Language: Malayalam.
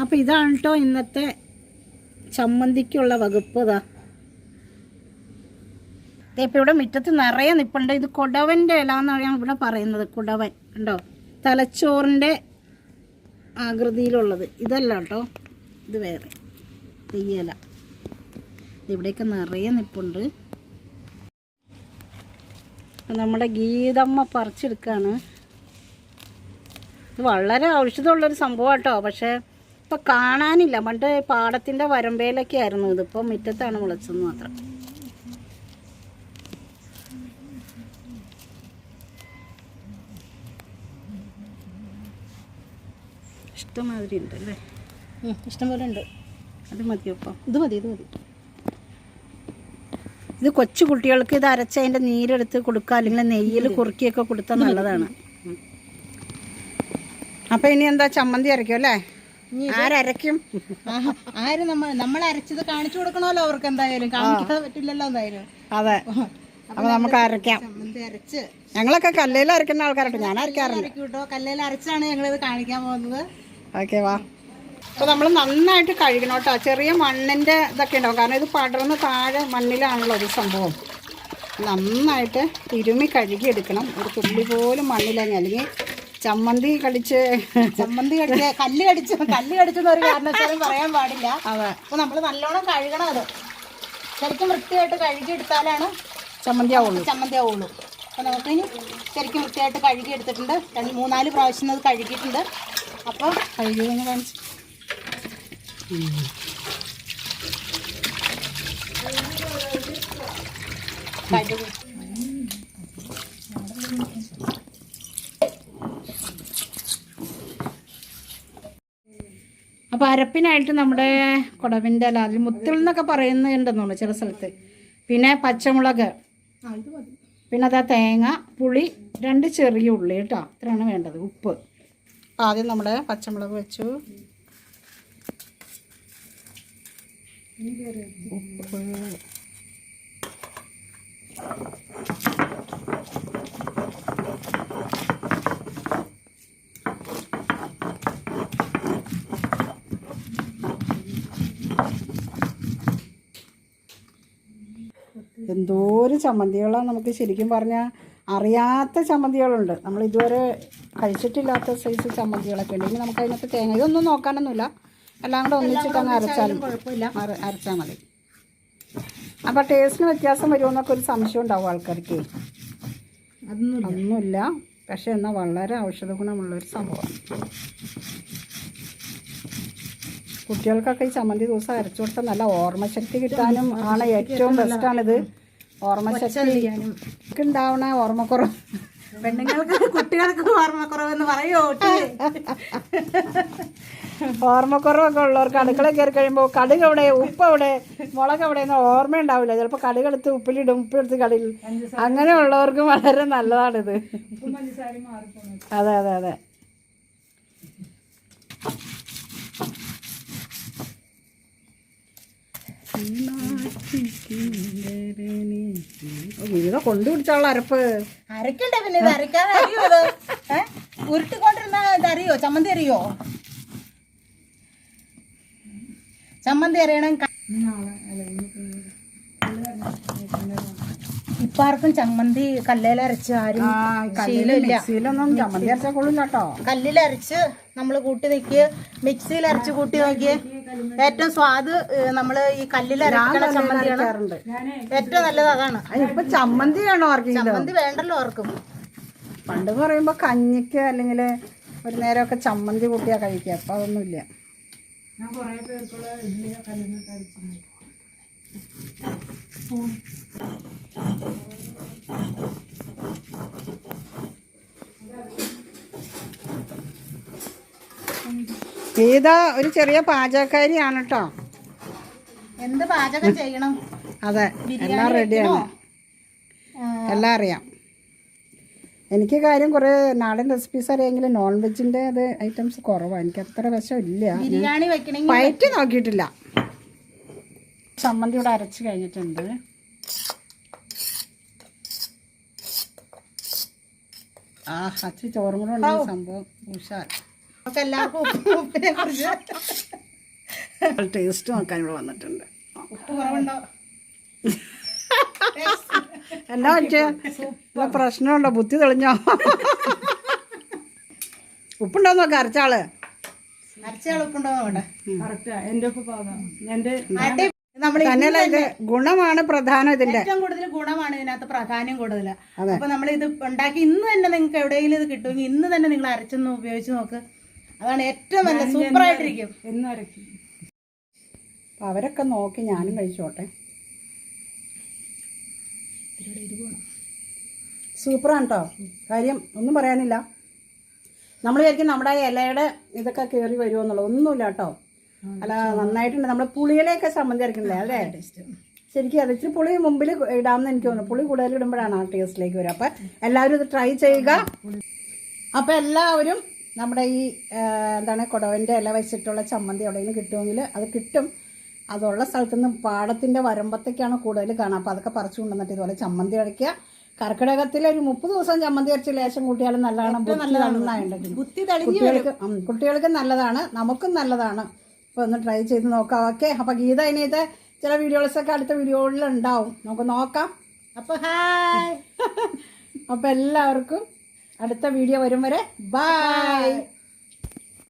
അപ്പോൾ ഇതാണ് കേട്ടോ ഇന്നത്തെ ചമ്മന്തിക്കുള്ള വകുപ്പ് ഇതാ ഇപ്പം ഇവിടെ മുറ്റത്ത് നിറയെ നിൽപ്പുണ്ട് ഇത് കുടവന്റെ ഇല എന്നാണ് ഞാൻ ഇവിടെ പറയുന്നത്. കുടവൻ ഉണ്ടോ തലച്ചോറിന്റെ ആകൃതിയിലുള്ളത്. ഇതല്ല കേട്ടോ ഇത് വേറെ. തെയ്യല ഇവിടെയൊക്കെ നിറയെ നിൽപ്പുണ്ട് നമ്മുടെ ഗീതമ്മ പറിച്ചെടുക്കുകയാണ് ഇത് വളരെ ഔഷധമുള്ളൊരു സംഭവം കേട്ടോ പക്ഷേ ഇപ്പം കാണാനില്ല. പണ്ട് പാടത്തിന്റെ വരമ്പയിലൊക്കെ ആയിരുന്നു ഇതിപ്പോൾ മുറ്റത്താണ് മുളച്ചത് മാത്രം. ഇഷ്ടമാതിരി ഉണ്ട് അല്ലേ ഇഷ്ടംപോലെ ഉണ്ട്. അത് മതിയപ്പം ഇത് മതി ഇത് മതി. ഇത് കൊച്ചു കുട്ടികൾക്ക് ഇത് അരച്ച അതിന്റെ നീരെടുത്ത് കൊടുക്കുക അല്ലെങ്കിൽ നെയ്യിൽ കുറുക്കിയൊക്കെ കൊടുത്താൽ നല്ലതാണ്. അപ്പം ഇനി എന്താ ചമ്മന്തി അരയ്ക്കും അല്ലേ? ആരരയ്ക്കും? ആഹാ, ആര് നമ്മൾ നമ്മൾ അരച്ചത് കാണിച്ചു കൊടുക്കണമല്ലോ അവർക്ക് എന്തായാലും. കാണിക്കാതെ പറ്റില്ലല്ലോ എന്തായാലും. അതെ. അപ്പൊ നമുക്ക് അരക്കാം അരച്ച്. ഞങ്ങളൊക്കെ കല്ലയിൽ അരക്കുന്ന ആൾക്കാരുണ്ട്. ഞാൻ അരക്കാറുണ്ട് കേട്ടോ അരച്ചാണ് അരച്ചാണ് ഇത് കാണിക്കാൻ പോകുന്നത്. ഓക്കെ വാ. അപ്പോൾ നമ്മൾ നന്നായിട്ട് കഴുകണം കേട്ടോ ചെറിയ മണ്ണിന്റെ ഇതൊക്കെ ഉണ്ടാവും. കാരണം ഇത് പടർന്ന് താഴെ മണ്ണിലാണല്ലോ ഒരു സംഭവം. നന്നായിട്ട് തിരുമി കഴുകിയെടുക്കണം. ഒരു തുള്ളി പോലും മണ്ണിലങ്ങി അല്ലെങ്കിൽ ചമ്മന്തി കടിച്ച് ചമ്മന്തി കടിച്ച് കല്ല് കടിച്ചു കല്ല് കടിച്ചെന്ന് ഒരു കാരണവശാലും പറയാൻ പാടില്ല. അപ്പൊ നമ്മൾ നല്ലോണം കഴുകണം അത്. ശരിക്കും വൃത്തിയായിട്ട് കഴുകിയെടുത്താലാണ് ചമ്മന്തി ആവുള്ളൂ ചമ്മന്തി ആവുള്ളൂ അപ്പോൾ നമുക്കിനി ശരിക്കും വൃത്തിയായിട്ട് കഴുകി എടുത്തിട്ടുണ്ട് രണ്ട് മൂന്നാൽ പ്രാവശ്യം അത് കഴുകിയിട്ടുണ്ട്. അപ്പോൾ കഴുകി കാണിച്ചു കാണിച്ച്. കഴുകി. അപ്പോൾ അരപ്പിനായിട്ട് നമ്മുടെ കുടവിന്റെ അല്ല അതിൽ മുത്തിൽ എന്നൊക്കെ പറയുന്നുണ്ടെന്നുള്ളു ചില സ്ഥലത്ത്. പിന്നെ പച്ചമുളക്. പിന്നെ അതാ തേങ്ങ പുളി രണ്ട് ചെറിയ ഉള്ളി കേട്ടോ. ഇത്രയാണ് വേണ്ടത് ഉപ്പ്. ആദ്യം നമ്മുടെ പച്ചമുളക് വെച്ചു. ഉപ്പ്. എന്തോരം ചമ്മന്തികളാണ് നമുക്ക് ശരിക്കും പറഞ്ഞാൽ അറിയാത്ത ചമ്മന്തികളുണ്ട്. നമ്മൾ ഇതുവരെ കഴിച്ചിട്ടില്ലാത്ത സൈസ് ചമ്മന്തികളൊക്കെ ഉണ്ട്. ഇനി നമുക്ക് അതിനകത്ത് തേങ്ങ ഇതൊന്നും നോക്കാനൊന്നുമില്ല. എല്ലാം കൂടെ ഒന്നിച്ചിട്ട് അങ്ങ് അരച്ചാലും അരച്ചാൽ മതി. അപ്പോൾ ടേസ്റ്റിന് വ്യത്യാസം വരുമെന്നൊക്കെ ഒരു സംശയം ഉണ്ടാവും ആൾക്കാർക്ക്. ഒന്നുമില്ല പക്ഷെ എന്നാൽ വളരെ ഔഷധ ഗുണമുള്ളൊരു സംഭവമാണ്. കുട്ടികൾക്കൊക്കെ ഈ ചമ്മന്തി ദിവസം അരച്ചു കൊടുത്താൽ നല്ല ഓർമ്മശക്തി കിട്ടാനും ആണ് ഏറ്റവും ബെസ്റ്റാണിത് ഓർമ്മശക്തി ഉണ്ടാവണ ഓർമ്മക്കുറവ്. പെണ്ണുങ്ങൾക്ക് കുട്ടികൾക്ക് ഓർമ്മക്കുറവ് എന്ന് പറയോ ഓർമ്മക്കുറവൊക്കെ ഉള്ളവർക്ക് അടുക്കള കയറി കഴിയുമ്പോൾ കടുക് എവിടെ ഉപ്പ് എവിടെ മുളക് എവിടെ എന്ന് ഓർമ്മ ഉണ്ടാവില്ല. ചിലപ്പോൾ കടുക് എടുത്ത് ഉപ്പിലിടും ഉപ്പിലെടുത്ത് കടയിൽ അങ്ങനെയുള്ളവർക്ക് വളരെ നല്ലതാണിത്. അതെ അതെ അതെ. വിവിധ കൊണ്ടുപിടിച്ചുള്ള അരപ്പ്. അരക്കണ്ടേ പിന്നെ ഇത് അരക്കാതെ അറിയോ അത് ഏ? ഉരുട്ടിക്കൊണ്ടിരുന്ന ഇത് അറിയോ? ചമ്മന്തി അറിയോ? ചമ്മന്തി അറിയണം. ഇപ്പൊ ആർക്കും ചമ്മന്തി കല്ലേലരച്ച് ആരും ശീലമില്ല. മിക്സിയിലൊന്നും ചമ്മന്തി അരച്ചാൽ കൊള്ളില്ല കേട്ടോ കല്ലിലരച്ച് നമ്മൾ കൂട്ടി വെക്കുക മിക്സിയിൽ അരച്ച് കൂട്ടി നോക്കിയേ. ഏറ്റവും സ്വാദ് നമ്മൾ ഈ കല്ലിൽ അരക്കണ ചമ്മന്തിയാണ് ഏറ്റവും നല്ലത് അതാണ്. ഇപ്പൊ ചമ്മന്തിയാണോ ചമ്മന്തി വേണ്ടല്ലോ ആർക്കും. പണ്ട് പറയുമ്പോ കഞ്ഞിക്ക് അല്ലെങ്കിൽ ഒരു നേരമൊക്കെ ചമ്മന്തി കൂട്ടിയാ കഴിക്കുക. അപ്പൊ അതൊന്നുമില്ല ഗീത ഒരു ചെറിയ പാചകക്കാരിയാണ് കേട്ടോ എന്ത് പാചകം ചെയ്യണം? അതെ എല്ലാം റെഡിയാണ് എല്ലാം അറിയാം. എനിക്ക് കാര്യം കുറേ നാടൻ റെസിപ്പീസ് അറിയാമെങ്കിലും നോൺ വെജിന്റെ അത് ഐറ്റംസ് കുറവാണ് എനിക്ക് അത്ര വിഷമില്ല. പയറ്റ് നോക്കിയിട്ടില്ല. ചമ്മന്തി ഇവിടെ അരച്ച് കഴിഞ്ഞിട്ടുണ്ട്. ആ അച്ഛൻ ചോറും കൂടെ ഉണ്ട് സംഭവം. ഉഷാർ നമുക്ക് എല്ലാവർക്കും ഉപ്പ് ഉപ്പിനെ കുറിച്ച് ടേസ്റ്റ് നോക്കാൻ ഇവിടെ വന്നിട്ടുണ്ട്. ഉപ്പ് കുറവുണ്ടോ? എന്നാ പറ്റിയ പ്രശ്നമുണ്ടോ? ബുദ്ധി തെളിഞ്ഞോ? ഉപ്പുണ്ടോ നോക്ക അരച്ചാൾ. തന്നെയല്ല ഇത് ഗുണമാണ് പ്രധാനം ഇതിന്റെ. ഏറ്റവും കൂടുതൽ ഗുണമാണ് ഇതിനകത്ത് പ്രാധാന്യം കൂടുതൽ അപ്പൊ നമ്മൾ ഇത് ഉണ്ടാക്കി ഇന്ന് തന്നെ നിങ്ങൾക്ക് എവിടെയെങ്കിലും ഇത് കിട്ടുമെങ്കിൽ ഇന്ന് തന്നെ നിങ്ങൾ അരച്ചൊന്ന് ഉപയോഗിച്ച് നോക്ക്. അതാണ് ഏറ്റവും നല്ല സൂപ്പർ ആയിട്ടിരിക്കും. അപ്പൊ അവരൊക്കെ നോക്കി ഞാനും കഴിച്ചോട്ടെ. സൂപ്പറാണ് കേട്ടോ കാര്യം ഒന്നും പറയാനില്ല. നമ്മൾ വിചാരിക്കും നമ്മുടെ ഇലയുടെ ഇതൊക്കെ കയറി വരുമോ എന്നുള്ളത്. ഒന്നുമില്ല കേട്ടോ. അല്ല നന്നായിട്ടുണ്ട്. നമ്മൾ പുളിയിലൊക്കെ സംബന്ധിച്ചിരിക്കുന്നില്ലേ? അല്ലേ? ശരിക്കും അത് ഇച്ചിരി പുളി മുമ്പിൽ ഇടാമെന്ന് എനിക്ക് തോന്നുന്നു. പുളി കൂടുതൽ ഇടുമ്പോഴാണ് ആ ടേസ്റ്റിലേക്ക് വരിക. അപ്പം എല്ലാവരും ഇത് ട്രൈ ചെയ്യുക. അപ്പം എല്ലാവരും നമ്മുടെ ഈ എന്താണ് കുടവന്റെ ഇല വെച്ചിട്ടുള്ള ചമ്മന്തി എവിടെയെങ്കിലും കിട്ടുമെങ്കിൽ അത് കിട്ടും. അതുള്ള സ്ഥലത്ത് നിന്ന് പാടത്തിന്റെ വരമ്പത്തേക്കാണ് കൂടുതൽ കാണുക അപ്പോൾ അതൊക്കെ പറിച്ചു കൊണ്ടുവന്നിട്ട് ഇതുപോലെ ചമ്മന്തി അടയ്ക്കുക കർക്കിടകത്തിൽ ഒരു മുപ്പത് ദിവസം ചമ്മന്തി അരച്ച് ലേശം കൂട്ടിയാലും നല്ലതാണ്. കുട്ടികൾക്ക് കുട്ടികൾക്ക് നല്ലതാണ്. നമുക്കും നല്ലതാണ്. അപ്പോൾ ഒന്ന് ട്രൈ ചെയ്ത് നോക്കാം. ഓക്കെ. അപ്പോൾ ഗീത ഇനിയത്തെ ചില വീഡിയോസൊക്കെ അടുത്ത വീഡിയോകളിൽ ഉണ്ടാവും. നമുക്ക് നോക്കാം. അപ്പോൾ ഹായ്. അപ്പോൾ എല്ലാവർക്കും അടുത്ത വീഡിയോ വരും വരെ. ബൈ